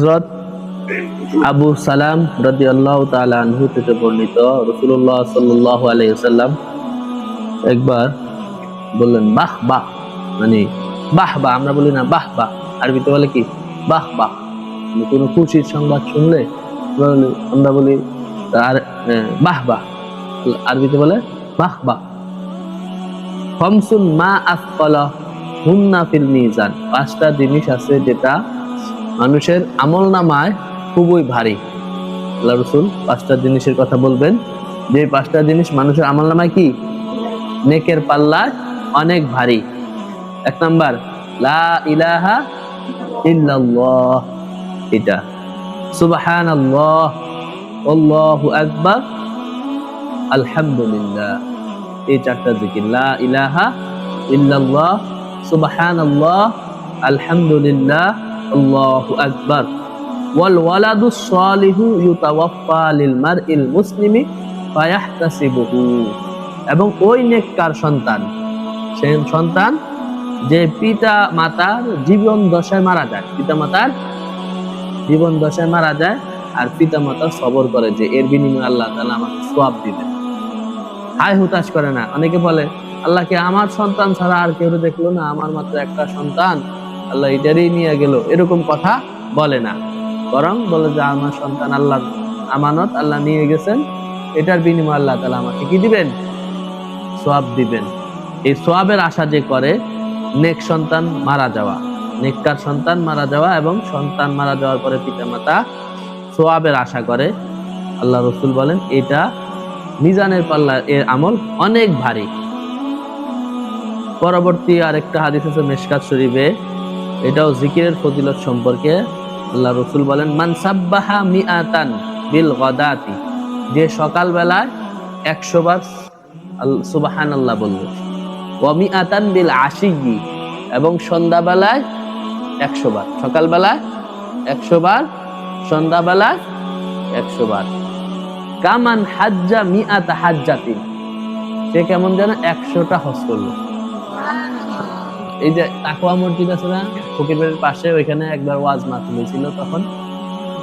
হযরত আবু সালাম রাদিয়াল্লাহু তাআলা আনহু থেকে বর্ণিত রাসূলুল্লাহ সাল্লাল্লাহু আলাইহি ওয়াসাল্লাম একবার বললেন, বাহ বাহ। মানে বাহ বাহ। আমরা বলি না, বাহ বাহ। আরবিতে বলে কি? বাহ বাহ। মানে কোনো খুশির সংবাদ শুনলে আমরা বলি- আর বাহ বাহ। আরবিতে বলে, বাহ বাহ। খমসুন মা আসকালা হুন্না ফিল মিজান। পাঁচটা জিনিস আছে যেটা মানুষের আমল নামায় খুবই ভারী। আল্লাহ রসুল পাঁচটা জিনিসের কথা বলবেন। যে পাঁচটা জিনিস মানুষের আমল নামায় কি? নেকের পাল্লায় অনেক ভারী। এক নাম্বার এই চারটা লা ইলাহা আলহামদুলিল্লাহ আল্লাহু আকবার। ওয়াল ওয়ালাদু সালিহু ইউতাওয়াফা লিল মারইল মুসলিমি ফায়াহতাসিবুহু। এবং ওই নেককার সন্তান সন্তান যে পিতা মাতার জীবন দশায় মারা যায়, পিতা মাতার জীবন দশায় মারা যায় আর পিতা মাতা সবর করে যে এর বিনিময়ে আল্লাহ তাআলা আমাকে সওয়াব দিবেন হায় হুতাশ করে না, অনেকে বলে আল্লাহকে আমার সন্তান ছাড়া আর কেউ দেখল না? আমার মাত্র একটা সন্তান। আল্লাহ এটারই নিয়ে গেল। এরকম কথা বলে না। বরং বলে যে, আমার সন্তান আল্লাহ আমানত আল্লাহ নিয়ে গেছেন। এটার বিনিময়ে আল্লাহ তালা আমাকে কি দিবেন? সোয়াব দিবেন। এই সোয়াবের আশা যে করে, নেক সন্তান মারা যাওয়া। নেককার সন্তান মারা যাওয়া এবং সন্তান মারা যাওয়ার পরে পিতামাতা সোয়াবের আশা করে। আল্লাহ রসুল বলেন, এটা মিজানের পাল্লা এর আমল অনেক ভারী। পরবর্তী আরেকটা হাদিস আছে, মেশকাত শরীফে এটাও জিকিরের ফজিলত সম্পর্কে আল্লাহ রসুল বলেন, মান সাব্বাহা মিআতান বিল গদাতি। যে সকালবেলায় একশো বার সুবাহান আল্লাহ বলল ও মিআতান বিল আশিগি এবং সন্ধ্যাবেলায় একশো বার, সকালবেলায় একশো বার, সন্ধ্যাবেলায় একশো বার। কামান হাজ্জা মিআতা হাজ্জাতিন সে কেমন যেন একশোটা হজ করল। এই যে তাকওয়া মসজিদ আছে না? ফকির পাশে ওইখানে একবার ওয়াজ মাহফিল হয়েছিল তখন।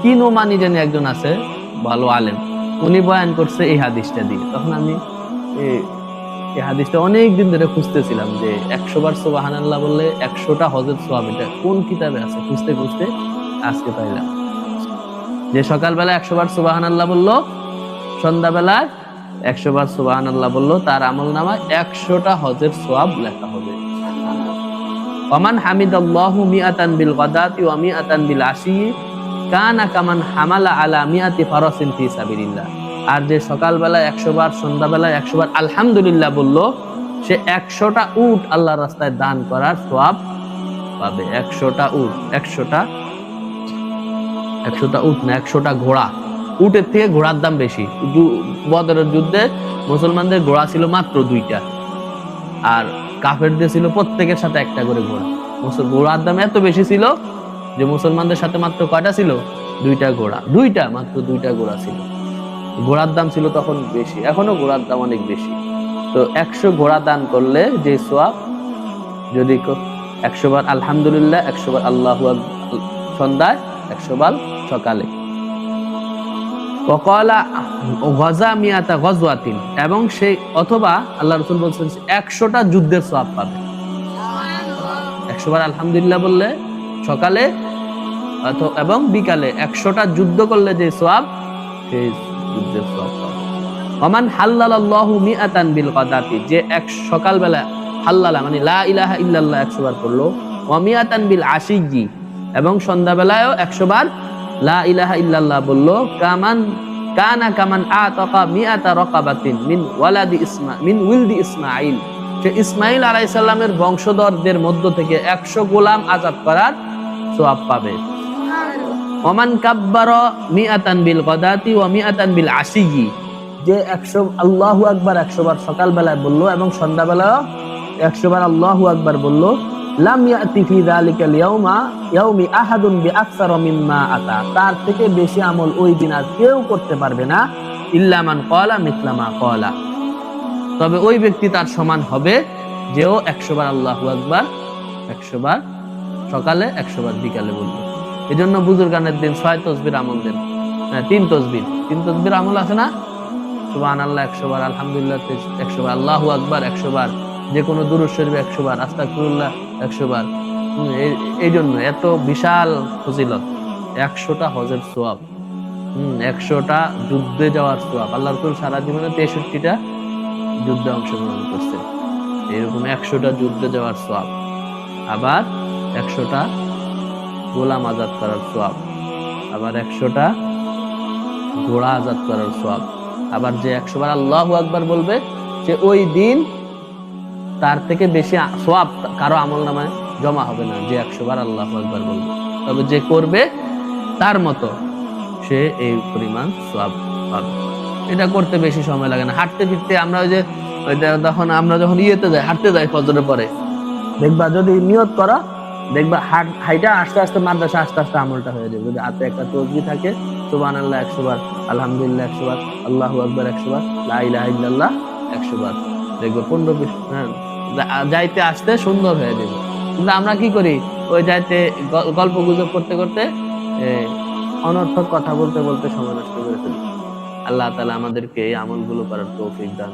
কি নোমানি জানি একজন আছে, ভালো আলেম। উনি বয়ান করছে এই হাদিসটা দিয়ে। তখন আমি এই- হাদিসটা অনেক দিন ধরে খুঁজতেছিলাম যে একশো বার সোবাহান আল্লাহ বললে একশোটা হজের সোয়াব এটা কোন কিতাবে আছে? খুঁজতে খুঁজতে আজকে পাইলাম। যে সকালবেলা একশো বার সুবাহান আল্লাহ বলল, সন্ধ্যাবেলায় একশো বার সুবাহান আল্লাহ বলল, তার আমল নামায় একশোটা হজের সোয়াব লেখা হবে। ওমান হামিদ আল্লাহু মিআতান বিল গাদাতি ওয়া মিআতান বিল আশি, কানা কামান হামালা আলা মিআতি ফারাসিন ফি সাবিলিল্লাহ। আর যে সকালবেলা একশো বার সন্ধ্যাবেলা একশো বার আলহামদুলিল্লাহ বলল, সে একশোটা উট আল্লাহর রাস্তায় দান করার সোয়াব পাবে। একশোটা উট, একশোটা একশোটা উট না, একশোটা ঘোড়া। উটের থেকে ঘোড়ার দাম বেশি। বদরের যুদ্ধে মুসলমানদের ঘোড়া ছিল মাত্র দুইটা। আর কাফেরদের ছিল প্রত্যেকের সাথে একটা করে ঘোড়া মুসল- ঘোড়ার দাম এত বেশি ছিল যে মুসলমানদের সাথে মাত্র কয়টা ছিল? দুইটা ঘোড়া দুইটা, মাত্র দুইটা ঘোড়া ছিল। ঘোড়ার দাম ছিল তখন বেশি। এখনও ঘোড়ার দাম অনেক বেশি। তো একশো ঘোড়া দান করলে যে সোয়াব, যদি একশো বার আলহামদুলিল্লাহ, একশো বার আল্লাহ সন্ধ্যায় একশো বার সকালে। এবং সেই অথবা আল্লাহ রসুল বলছেন একশোটা যুদ্ধের সব পাবে। একশো বার আলহামদুলিল্লাহ বললে সকালে এবং বিকালে একশোটা যুদ্ধ করলে যে সোয়াব সেই যুদ্ধের সোয়াব পাবে। ওমান হাল্লাল্লাহু মানে লা একশো বার মিআতান বিল এবং একশো বার লা ইলাহা ইল্লাল্লাহ বলল কামান কানা কামান আতাকা মিআতা রাকাবাতিন মিন ওয়ালাদি ইসমা মিন উইলদি ইসমাঈল। সে ইসমাইল আলাইহিস সালামের বংশধরদের মধ্য থেকে একশো গোলাম আজাদ করার সওয়াব পাবে। ওমান কাব্বার মিআতান বিল গদাতি ওয়া মিআতান বিল আশিয়ি যে একশো আল্লাহু আকবার একশো বার সকালবেলায় বলল এবং সন্ধ্যাবেলায় একশো বার আল্লাহু আকবার বলল লাম ইয়াতি ফি ইয়াউমা ইয়াউমি আহাদুন বিআকসার মিম্মা আতা। তার থেকে বেশি আমল ওই দিন আর কেউ করতে পারবে না ইল্লা মান ক্বালা মা ক্বালা। তবে ওই ব্যক্তি তার সমান হবে যেও একশো বার আল্লাহু আকবার একশো বার সকালে একশো বার বিকালে বলবে। এই জন্য বুজুর্গানের দিন ছয় তসবির আমল দেন। হ্যাঁ, তিন তসবির। তিন তসবির আমল আছে না? সুবাহ আল্লাহ একশো বার আলহামদুলিল্লাহ একশো বার আল্লাহু আকবার একশো বার যে কোনো দুরুদ শরীফ একশো বার আস্তাকুল্লাহ একশো বার। এই- জন্য এত বিশাল ফজিলত। একশোটা হজের সোয়াব। হম, একশোটা যুদ্ধে যাওয়ার সোয়াব। আল্লাহ রসুল সারা জীবনে তেষট্টিটা যুদ্ধে অংশগ্রহণ করছে। এরকম একশোটা যুদ্ধে যাওয়ার সোয়াব। আবার একশোটা গোলাম আজাদ করার সোয়াব। আবার একশোটা ঘোড়া আজাদ করার সোয়াব। আবার যে একশো বার আল্লাহ আকবার বলবে যে ওই দিন তার থেকে বেশি সোয়াব কারও আমল নামায় জমা হবে না, যে একশো বার আল্লাহ আকবার বলবে। তবে যে করবে, তার মতো সে এই পরিমাণ সোয়াব পাবে। এটা করতে বেশি সময় লাগে না। হাঁটতে ফিরতে আমরা ওই যে তখন আমরা যখন ইয়েতে যাই, হাঁটতে যাই ফজরের পরে, দেখবা যদি নিয়ত করা, দেখবা হাট, হাইটা আস্তে আস্তে মাদ্রাসা, আস্তে আস্তে আমলটা হয়ে যাবে। যদি হাতে একটা তসবি থাকে সুবান আল্লাহ একশো বার আলহামদুলিল্লাহ একশো বার আল্লাহু আকবার একশো বার লা ইলাহা ইল্লাল্লাহ একশো বার দেখবে পনেরো বিশ হ্যাঁ যাইতে আসতে সুন্দর হয়ে দেবে কিন্তু আমরা কি করি? ওই যাইতে গল্প গুজব করতে করতে অনর্থক কথা বলতে বলতে সময় নষ্ট করে ফেলি। আল্লাহ তালা আমাদেরকে এই আমলগুলো করার তৌফিক দান